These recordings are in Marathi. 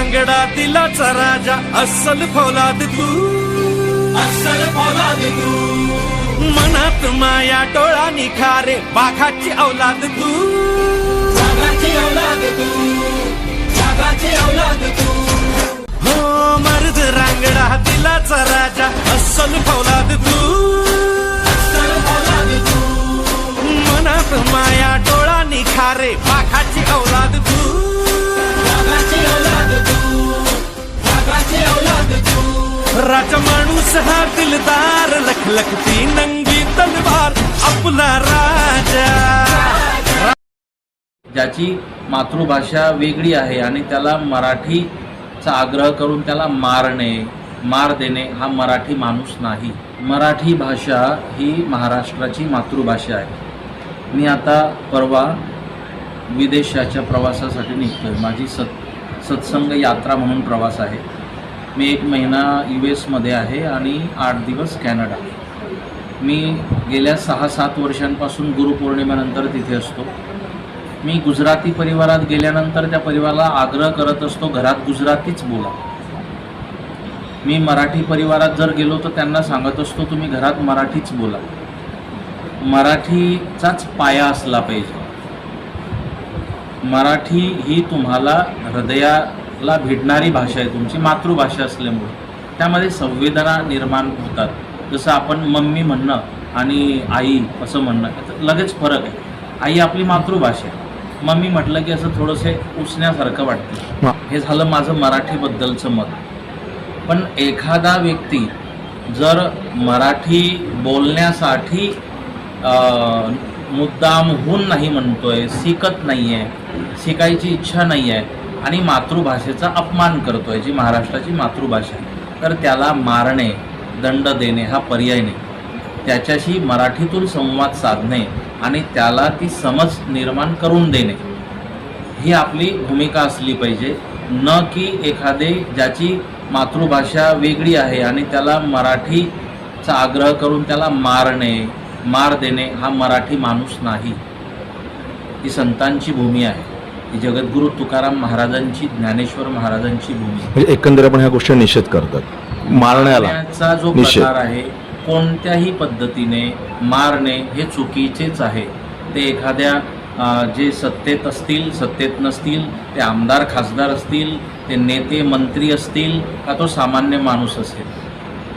रांगडा दिलाचा राजा अस्सल फौलाद तू. अस्सल फौलाद तू. मनात माया डोळा निखारे बाघाची औलाद तू. बाघाची औलाद तू. बाघाची औलाद तू. हो मर्द रांगडा दिलाचा राजा अस्सल फौलाद तू. अस्सल फौलाद तू. मनात माया डोळा निखारे बाघाची औलाद तू. हा दिलदार लखलखती नंगी तलवार आपला राजा। ज्याची मातृभाषा वेगळी आहे आणि त्याला मराठीचा आग्रह करून त्याला मारणे मार देणे हा मराठी माणूस नाही. मराठी भाषा ही महाराष्ट्राची मातृभाषा आहे. मी आता परवा विदेशाच्या प्रवासासाठी निघतो आहे माझी सत सत्संग यात्रा म्हणून प्रवास आहे. मी एक महिना यू एसमध्ये आहे आणि आठ दिवस कॅनडा. मी गेल्या सहा सात वर्षांपासून गुरुपौर्णिमेनंतर तिथे असतो. मी गुजराती परिवारात गेल्यानंतर त्या परिवाराला आग्रह करत असतो घरात गुजरातीच बोला. मी मराठी परिवारात जर गेलो तर त्यांना सांगत असतो तुम्ही घरात मराठीच बोला. मराठीचाच पाया असला पाहिजे. मराठी ही तुम्हाला हृदया हृदयाला भिडणारी भाषा आहे तुमची मातृभाषा असल्यामुळे. त्यामध्ये संवेदना निर्माण होतात. जसं आपण मम्मी म्हणणं आणि आई असं म्हणणं लगेच फरक आहे. आई आपली मातृभाषा आहे. मम्मी म्हटलं की असं थोडंसे उसण्यासारखं वाटतं. हे झालं माझं मराठीबद्दलचं मत. पण एखादा व्यक्ती जर मराठी बोलण्यासाठी मुद्दामहून नाही म्हणतोय शिकत नाही आहे शिकायची इच्छा नाही आहे आणि मातृभाषेचा अपमान करतो आहे जी महाराष्ट्राची मातृभाषा आहे. तर त्याला मारणे दंड देणे हा पर्याय नाही. त्याच्याशी मराठीतून संवाद साधणे आणि त्याला ती समज निर्माण करून देणे. ही आपली भूमिका असली पाहिजे. न की एखादे ज्याची मातृभाषा वेगळी आहे आणि त्याला मराठीचा आग्रह करून त्याला मारणे मार देणे हा मराठी माणूस नाही. ही संतांची भूमी आहे. ही जगद्गुरू तुकाराम महाराजांची ज्ञानेश्वर महाराजांची भूमी. म्हणजे एकंदर आपण ह्या गोष्टी निषेध करतात मारण्याला मारण्याचा जो निषेध. प्रकार आहे कोणत्याही पद्धतीने मारणे हे चुकीचेच आहे ते एखाद्या अ, जे सत्तेत असतील सत्तेत नसतील ते आमदार खासदार असतील ते नेते मंत्री असतील का तो सामान्य माणूस असेल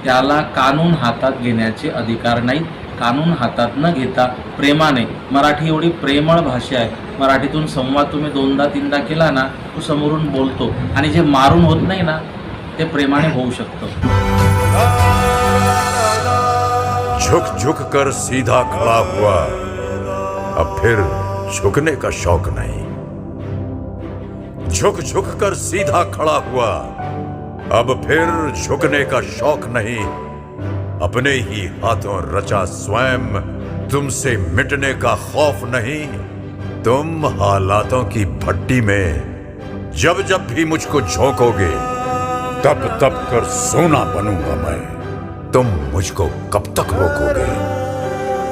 त्याला कानून हातात घेण्याचे अधिकार नाहीत कानून हातात न घेता प्रेमाने मराठी एवढी प्रेमळ भाषा आहे. मराठीतून संवाद तुम्ही दोनदा तीनदा केला ना तो समोरून बोलतो. आणि जे मारून होत नाही ना ते प्रेमाने होऊ शकतं. झुक झुक कर सीधा खड़ा हुआ। अब फिर झुकने का शौक नहीं। झुक झुक कर सीधा खड़ा हुआ। अब फिर झुकने का शौक नहीं। अपने ही हाथों रचा स्वयं तुमसे मिटने का खौफ नहीं। तुम हालातों की भट्टी में जब जब भी मुझको झोंकोगे, तब तब कर सोना बनूँगा मैं। तुम मुझको कब तक रोकोगे?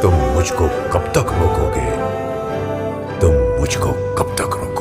तुम मुझको कब तक रोकोगे? तुम मुझको कब तक रोकोगे?